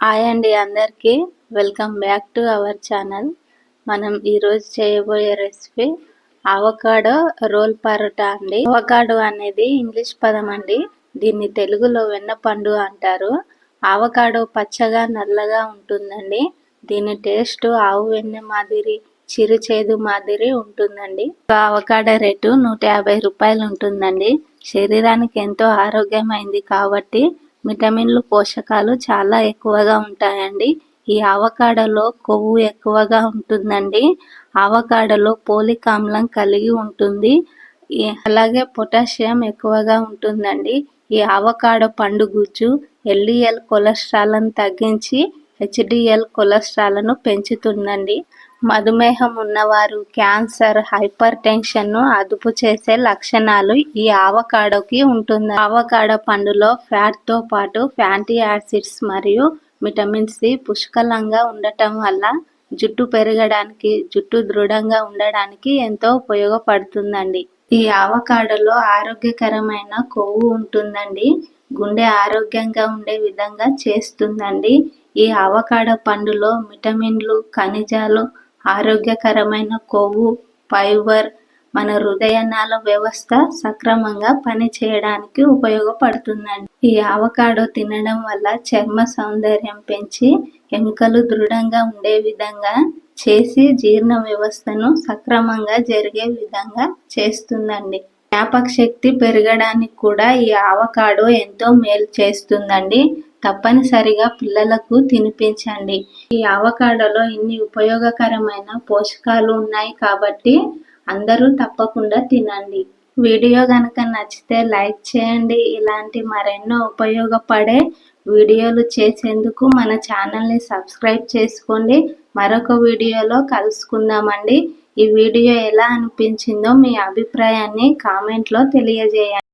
Hi అండి అందరికీ. Welcome back to our channel మనం ఈరోజు చేయబోయే రెసిపీ అవకాడో రోల్ పరోటా అండి. అవకాడో అనేది ఇంగ్లీష్ పదం అండి. దీన్ని తెలుగులో వెన్నపండు అంటారు. అవకాడో పచ్చగా నల్లగా ఉంటుందండి. దీని టేస్ట్ ఆవు వెన్న మాదిరి చిరు చేదు మాదిరి ఉంటుందండి. అవకాడో రేటు నూట యాభై రూపాయలు ఉంటుందండి. శరీరానికి ఎంతో ఆరోగ్యమైంది కాబట్టి విటమిన్లు పోషకాలు చాలా ఎక్కువగా ఉంటాయండి. ఈ ఆవకాడలో కొవ్వు ఎక్కువగా ఉంటుందండి. ఆవకాడలో పోలిక్ ఆమ్లం కలిగి ఉంటుంది. అలాగే పొటాషియం ఎక్కువగా ఉంటుందండి. ఈ ఆవకాడ పండు గుజ్జు ఎల్డిఎల్ కొలెస్ట్రాల్ను తగ్గించి హెచ్డిఎల్ కొలెస్ట్రాల్ను పెంచుతుందండి. మధుమేహం ఉన్నవారు క్యాన్సర్ హైపర్ టెన్షన్ను అదుపు చేసే లక్షణాలు ఈ ఆవకాడోకి ఉంటుంది ఆవకాడో పండులో ఫ్యాట్తో పాటు ఫ్యాంటీ యాసిడ్స్ మరియు విటమిన్ సి పుష్కలంగా ఉండటం వల్ల జుట్టు పెరగడానికి జుట్టు దృఢంగా ఉండడానికి ఎంతో ఉపయోగపడుతుందండి. ఈ ఆవకాడలో ఆరోగ్యకరమైన కొవ్వు ఉంటుందండి. గుండె ఆరోగ్యంగా ఉండే విధంగా చేస్తుందండి. ఈ ఆవకాడ పండులో విటమిన్లు ఖనిజాలు ఆరోగ్యకరమైన కొవ్వు ఫైబర్ మన హృదయనాళ వ్యవస్థ సక్రమంగా పనిచేయడానికి ఉపయోగపడుతుందండి. ఈ ఆవకాడో తినడం వల్ల చర్మ సౌందర్యం పెంచి ఎముకలు దృఢంగా ఉండే విధంగా చేసి జీర్ణ వ్యవస్థను సక్రమంగా జరిగే విధంగా చేస్తుందండి. జ్ఞాపక శక్తి పెరగడానికి కూడా ఈ ఆవకాడో ఎంతో మేలు చేస్తుందండి. తప్పనిసరిగా పిల్లలకు తినిపించండి. ఈ ఆవకాడలో ఇన్ని ఉపయోగకరమైన పోషకాలు ఉన్నాయి కాబట్టి అందరూ తప్పకుండా తినండి. వీడియో కనుక నచ్చితే లైక్ చేయండి. ఇలాంటి మరెన్నో ఉపయోగపడే వీడియోలు చేసేందుకు మన ఛానల్ని సబ్స్క్రైబ్ చేసుకోండి. మరొక వీడియోలో కలుసుకుందామండి. ఈ వీడియో ఎలా అనిపించిందో మీ అభిప్రాయాన్ని కామెంట్లో తెలియజేయండి.